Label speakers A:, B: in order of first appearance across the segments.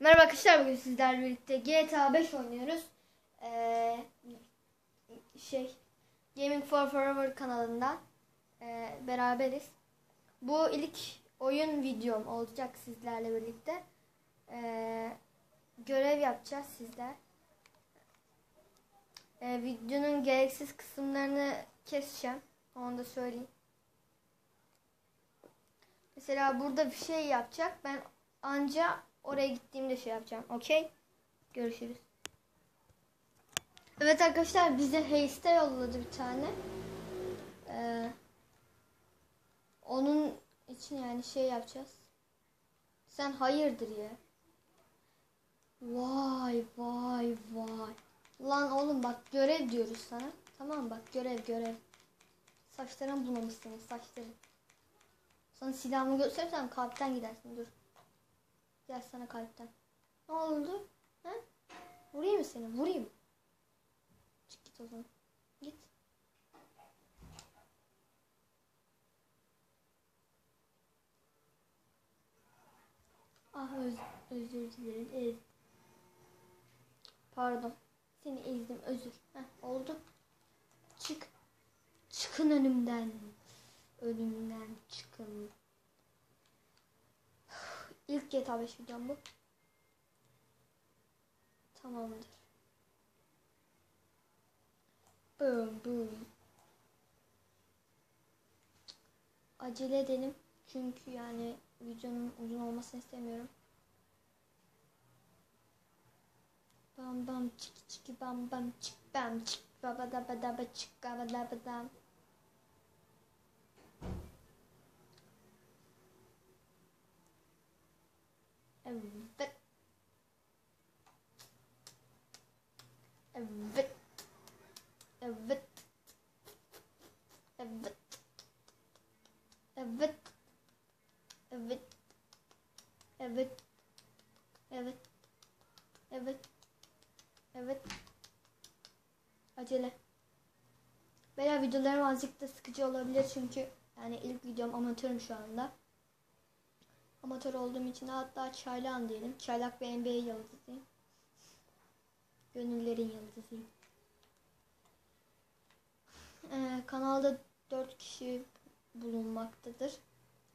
A: Merhaba arkadaşlar bugün sizlerle birlikte GTA 5 oynuyoruz. Ee, şey Gaming for Forever kanalından ee, beraberiz. Bu ilk oyun videom olacak sizlerle birlikte. Ee, görev yapacağız sizler. Ee, videonun gereksiz kısımlarını keseceğim. Onu da söyleyeyim. Mesela burada bir şey yapacak. Ben anca oraya gittiğimde şey yapacağım. Okey? Görüşürüz. Evet arkadaşlar bize Haste yolladı bir tane. Ee, onun için yani şey yapacağız. Sen hayırdır ya. Vay vay vay. Lan oğlum bak görev diyoruz sana. Tamam bak görev görev. Saçlarını bulmamışsınız saçları. Sana silahımı gösterirsem kalpten gidersin dur. Gel sana kalpten. Ne oldu? He? Vurayım mı seni? Vurayım. Çık git o zaman. Git. Ah öz özür dilerim. Ez. Pardon. Seni ezdim. Özür. Heh, oldu. Çık. Çıkın önümden. Önümden çıkın. İlk GTA 5 videom bu. Tamamdır. Boom boom. Acele edelim. Çünkü yani videonun uzun olmasını istemiyorum. Bam bam çiki çiki bam bam çık bam çık baba da bada ba çık baba da bada. Evet. Evet. Evet. Evet. Evet. Evet. Evet. Evet. Evet. Evet. Acele. Veya videolarım azıcık da sıkıcı olabilir çünkü yani ilk videom amatörüm şu anda. Amatör olduğum için hatta çaylağım diyelim. Çaylak ve NBA yıldızıyım. Gönüllerin yıldızıyım. Ee, kanalda 4 kişi bulunmaktadır.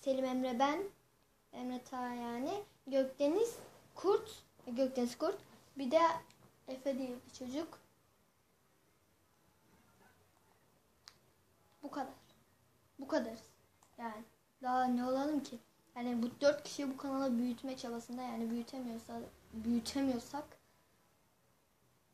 A: Selim Emre ben. Emre Ta yani. Gökdeniz Kurt. Gökdeniz Kurt. Bir de Efe diye bir çocuk. Bu kadar. Bu kadar. Yani daha ne olalım ki? Yani bu dört kişi bu kanalı büyütme çabasında yani büyütemiyorsa büyütemiyorsak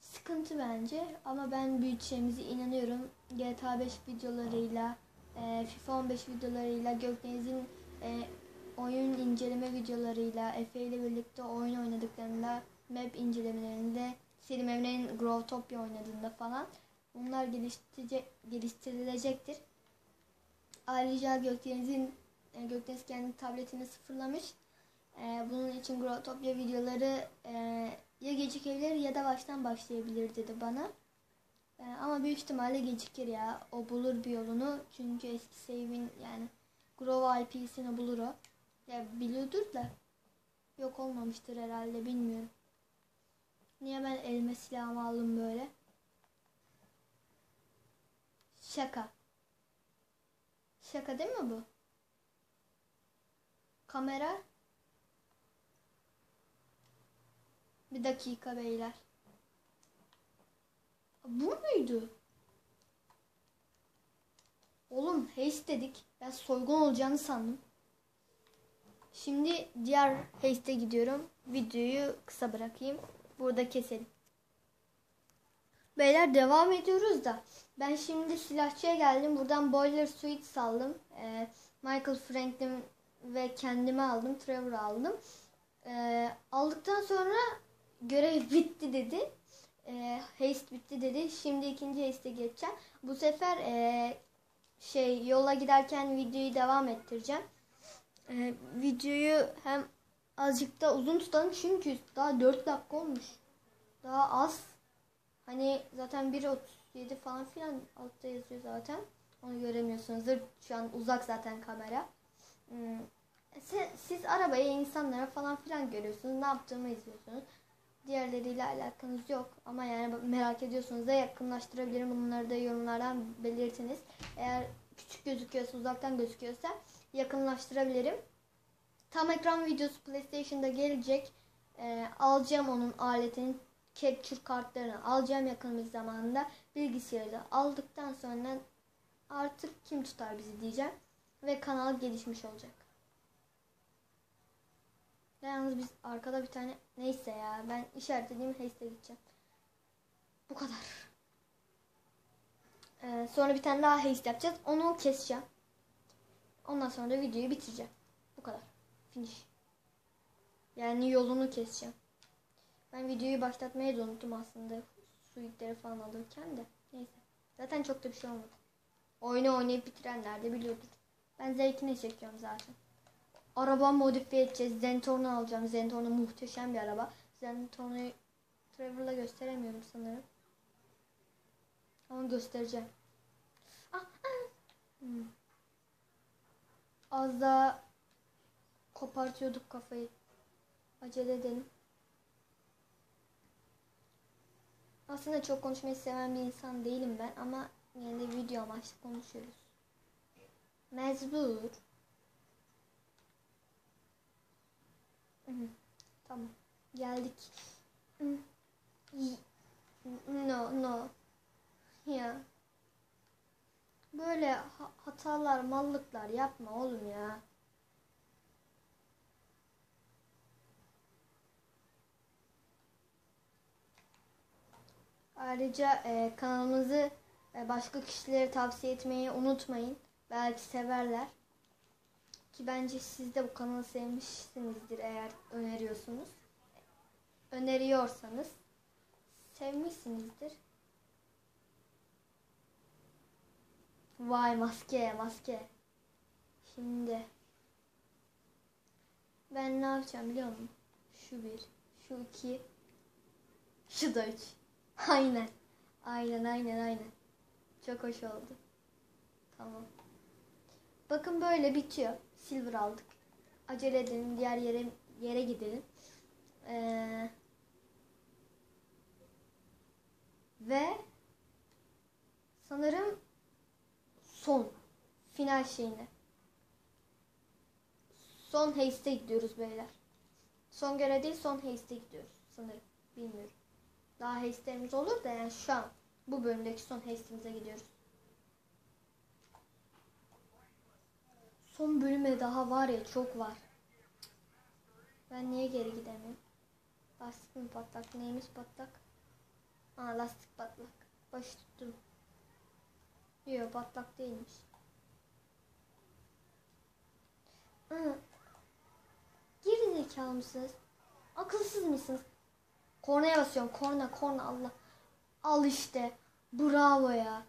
A: sıkıntı bence ama ben büyüteceğimize inanıyorum. GTA 5 videolarıyla, e, FIFA 15 videolarıyla, Gökdeniz'in e, oyun inceleme videolarıyla, Efe ile birlikte oyun oynadıklarında, map incelemelerinde, Selim Emre'nin Growtopia oynadığında falan bunlar geliştirilecektir. Ayrıca Gökdeniz'in e, kendi tabletini sıfırlamış. E, bunun için Growtopia videoları e, ya gecikebilir ya da baştan başlayabilir dedi bana. E, ama büyük ihtimalle gecikir ya. O bulur bir yolunu. Çünkü eski save'in yani Grow IP'sini bulur o. Ya biliyordur da yok olmamıştır herhalde bilmiyorum. Niye ben elime silahımı aldım böyle? Şaka. Şaka değil mi bu? Kamera. Bir dakika beyler. Bu muydu? Oğlum haste dedik. Ben soygun olacağını sandım. Şimdi diğer haste'e gidiyorum. Videoyu kısa bırakayım. Burada keselim. Beyler devam ediyoruz da. Ben şimdi silahçıya geldim. Buradan Boiler Suite saldım. Ee, Michael Franklin ve kendime aldım. Trevor aldım. Ee, aldıktan sonra görev bitti dedi. Ee, haste bitti dedi. Şimdi ikinci haste'e geçeceğim. Bu sefer e, şey yola giderken videoyu devam ettireceğim. Ee, videoyu hem azıcık da uzun tutalım çünkü daha 4 dakika olmuş. Daha az. Hani zaten 1.37 falan filan altta yazıyor zaten. Onu göremiyorsunuzdur. Şu an uzak zaten kamera. Hmm, siz, siz arabaya insanlara falan filan görüyorsunuz. Ne yaptığımı izliyorsunuz. Diğerleriyle alakanız yok. Ama yani merak ediyorsunuz da yakınlaştırabilirim. Bunları da yorumlardan belirtiniz. Eğer küçük gözüküyorsa, uzaktan gözüküyorsa yakınlaştırabilirim. Tam ekran videosu PlayStation'da gelecek. Ee, alacağım onun aletinin capture kartlarını alacağım yakın bir zamanda. Bilgisayarı aldıktan sonra artık kim tutar bizi diyeceğim. Ve kanal gelişmiş olacak. Yalnız biz arkada bir tane neyse ya ben işaretlediğim Haste'e gideceğim. Bu kadar. Ee, sonra bir tane daha haste yapacağız. Onu keseceğim. Ondan sonra da videoyu bitireceğim. Bu kadar. Finish. Yani yolunu keseceğim. Ben videoyu başlatmayı da unuttum aslında. Suitleri falan alırken de. Neyse. Zaten çok da bir şey olmadı. Oyunu oynayıp bitirenler de biliyordur. Ben zevkine çekiyorum zaten. Araba modifiye edeceğiz. Zentorno alacağım. Zentorno muhteşem bir araba. Zentorno'yu Trevor'la gösteremiyorum sanırım. Ama göstereceğim. Ah, ah. Hmm. Az daha kopartıyorduk kafayı. Acele edelim. Aslında çok konuşmayı seven bir insan değilim ben ama yine de video amaçlı konuşuyoruz. Hı. Tamam. Geldik. No, no. Ya. Böyle ha- hatalar, mallıklar yapma oğlum ya. Ayrıca e, kanalımızı e, başka kişilere tavsiye etmeyi unutmayın. Belki severler. Ki bence siz de bu kanalı sevmişsinizdir eğer öneriyorsunuz. Öneriyorsanız sevmişsinizdir. Vay maske maske. Şimdi ben ne yapacağım biliyor musun? Şu bir, şu iki, şu da üç. Aynen. Aynen aynen aynen. Çok hoş oldu. Tamam. Bakın böyle bitiyor. Silver aldık. Acele edelim. Diğer yere yere gidelim. Ee, ve sanırım son final şeyine. Son haste'e gidiyoruz beyler. Son göre değil son haste'e gidiyoruz sanırım. Bilmiyorum. Daha haste'lerimiz olur da yani şu an bu bölümdeki son haste'imize gidiyoruz. Son bölüme daha var ya çok var. Ben niye geri gidemiyorum? Lastik mi patlak? Neymiş patlak? Aa lastik patlak. Baş tuttum. Yok patlak değilmiş. Aa. Geri zekalı mısınız? Akılsız mısınız? Kornaya basıyorum. Korna korna Allah. Al işte. Bravo ya.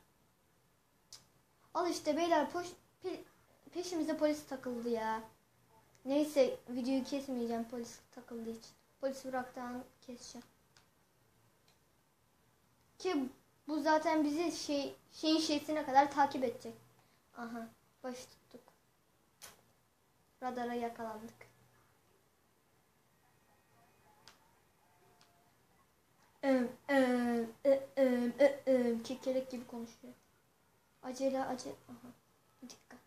A: Al işte beyler poş, peşimize polis takıldı ya. Neyse videoyu kesmeyeceğim polis takıldığı için. Polis bıraktan keseceğim. Ki bu zaten bizi şey şeyin şeysine kadar takip edecek. Aha baş tuttuk. Radara yakalandık. Em, em, e, em, e, em, Kekerek gibi konuşuyor. Acele acele. Aha. Dikkat.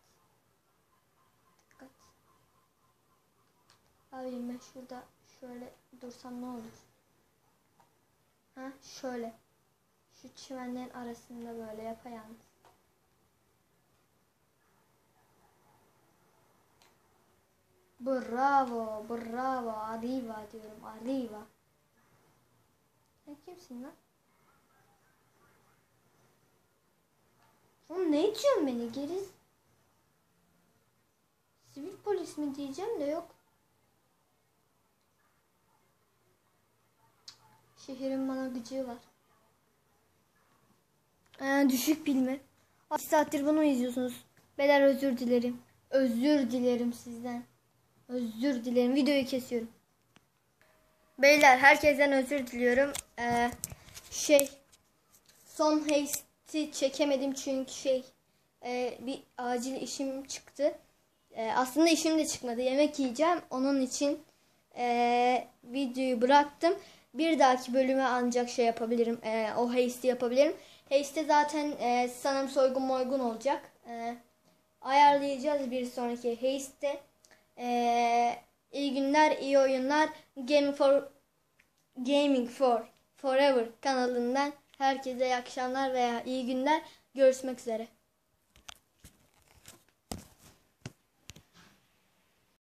A: Abi ben şurada şöyle dursam ne olur? Ha şöyle. Şu çimenlerin arasında böyle yapayalnız. Bravo, bravo, arriva diyorum, arriva. Sen kimsin lan? Oğlum ne itiyorsun beni geri? Sivil polis mi diyeceğim de yok. Şehrin bana gıcığı var. Ee, düşük bilme. Kaç saattir bunu izliyorsunuz. Beyler özür dilerim. Özür dilerim sizden. Özür dilerim. Videoyu kesiyorum. Beyler herkesten özür diliyorum. Ee, şey son haste'i çekemedim çünkü şey e, bir acil işim çıktı. Ee, aslında işim de çıkmadı. Yemek yiyeceğim. Onun için ee, videoyu bıraktım. Bir dahaki bölüme ancak şey yapabilirim. ee, o haste'i yapabilirim. Haste'de zaten ee, sanırım soygun moygun olacak. Ee, ayarlayacağız bir sonraki haste'te. Ee, iyi günler, iyi oyunlar. Game for Gaming for Forever kanalından herkese iyi akşamlar veya iyi günler. Görüşmek üzere.